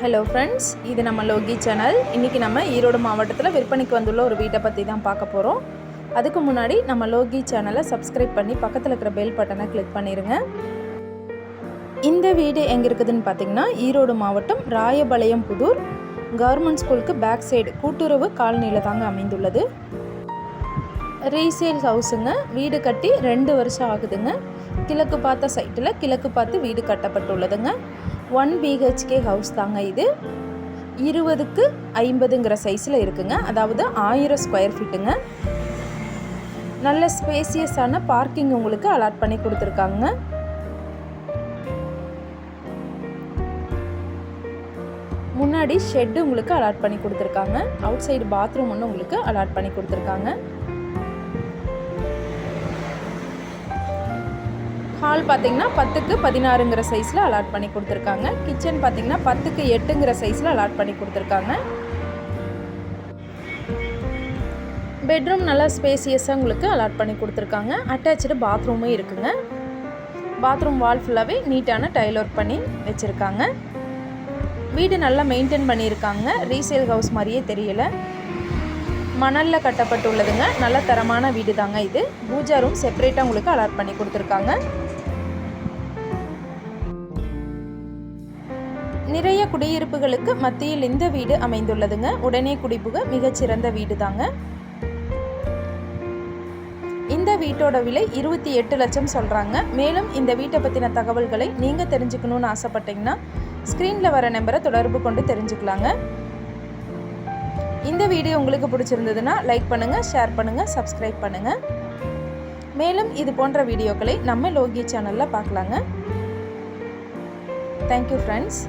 Hello friends இது நம்ம Loki channel இன்றைக்கி நம்ம ஈரோடு மாவட்டத்தில் விற்பனைக்கு வந்துள்ள ஒரு வீட்டை பற்றி தான் பார்க்க போகிறோம் அதுக்கு முன்னாடி நம்ம லோகி சேனலை சப்ஸ்கிரைப் பண்ணி பக்கத்தில் இருக்கிற பெல் பட்டனை கிளிக் பண்ணிடுங்க இந்த வீடு எங்கே இருக்குதுன்னு பார்த்தீங்கன்னா ஈரோடு மாவட்டம் ராயபாளையம் புதூர் கவர்மெண்ட் ஸ்கூலுக்கு பேக் சைடு கூட்டுறவு காலனியில் தாங்க அமைந்துள்ளது. ரீசேல் ஹவுஸுங்க வீடு கட்டி ரெண்டு வருஷம் ஆகுதுங்க. கிழக்கு பார்த்த சைட்டில் கிழக்கு பார்த்து வீடு கட்டப்பட்டுள்ளதுங்க. ஒன் பிஹெச்கே ஹவுஸ் தாங்க இது. இருபதுக்கு ஐம்பதுங்கிற சைஸில் இருக்குங்க. அதாவது ஆயிரம் ஸ்கொயர் ஃபீட்டுங்க நல்ல ஸ்பேசியஸான பார்க்கிங் உங்களுக்கு அலாட் பண்ணி கொடுத்துருக்காங்க. முன்னாடி ஷெட்டு உங்களுக்கு அலாட் பண்ணி கொடுத்துருக்காங்க. அவுட் சைடு பாத்ரூம் ஒன்று உங்களுக்கு அலாட் பண்ணி கொடுத்துருக்காங்க. ஹால் பார்த்தீங்கன்னா பத்துக்கு பதினாறுங்கிற சைஸில் அலாட் பண்ணி கொடுத்துருக்காங்க. கிச்சன் பார்த்தீங்கன்னா பத்துக்கு எட்டுங்கிற சைஸில் அலாட் பண்ணி கொடுத்துருக்காங்க. பெட்ரூம் நல்லா ஸ்பேசியஸாக உங்களுக்கு அலாட் பண்ணி கொடுத்துருக்காங்க. அட்டாச்சு பாத்ரூமும் இருக்குங்க. பாத்ரூம் வால் ஃபுல்லாகவே நீட்டான டைல் ஒர்க் பண்ணி வச்சுருக்காங்க. வீடு நல்லா மெயின்டைன் பண்ணியிருக்காங்க. ரீசேல் ஹவுஸ் மாதிரியே தெரியல. மணலில் கட்டப்பட்டுள்ளதுங்க. நல்ல தரமான வீடு தாங்க இது. பூஜா ரூம் செப்பரேட்டாக உங்களுக்கு அலாட் பண்ணி கொடுத்துருக்காங்க. நிறைய குடியிருப்புகளுக்கு மத்தியில் இந்த வீடு அமைந்துள்ளதுங்க. உடனே குடிபுக மிகச்சிறந்த வீடு தாங்க இந்த வீட்டோட விலை இருபத்தி எட்டு லட்சம் சொல்கிறாங்க மேலும் இந்த வீட்டை பற்றின தகவல்களை நீங்கள் தெரிஞ்சுக்கணுன்னு ஆசைப்பட்டீங்கன்னா ஸ்க்ரீனில் வர நம்பரை தொடர்பு கொண்டு தெரிஞ்சுக்கலாங்க. இந்த வீடியோ உங்களுக்கு பிடிச்சிருந்ததுன்னா லைக் பண்ணுங்கள் ஷேர் பண்ணுங்கள் சப்ஸ்கிரைப் பண்ணுங்கள் மேலும் இது போன்ற வீடியோக்களை நம்ம லோகி சேனலில் பார்க்கலாங்க. Thank you friends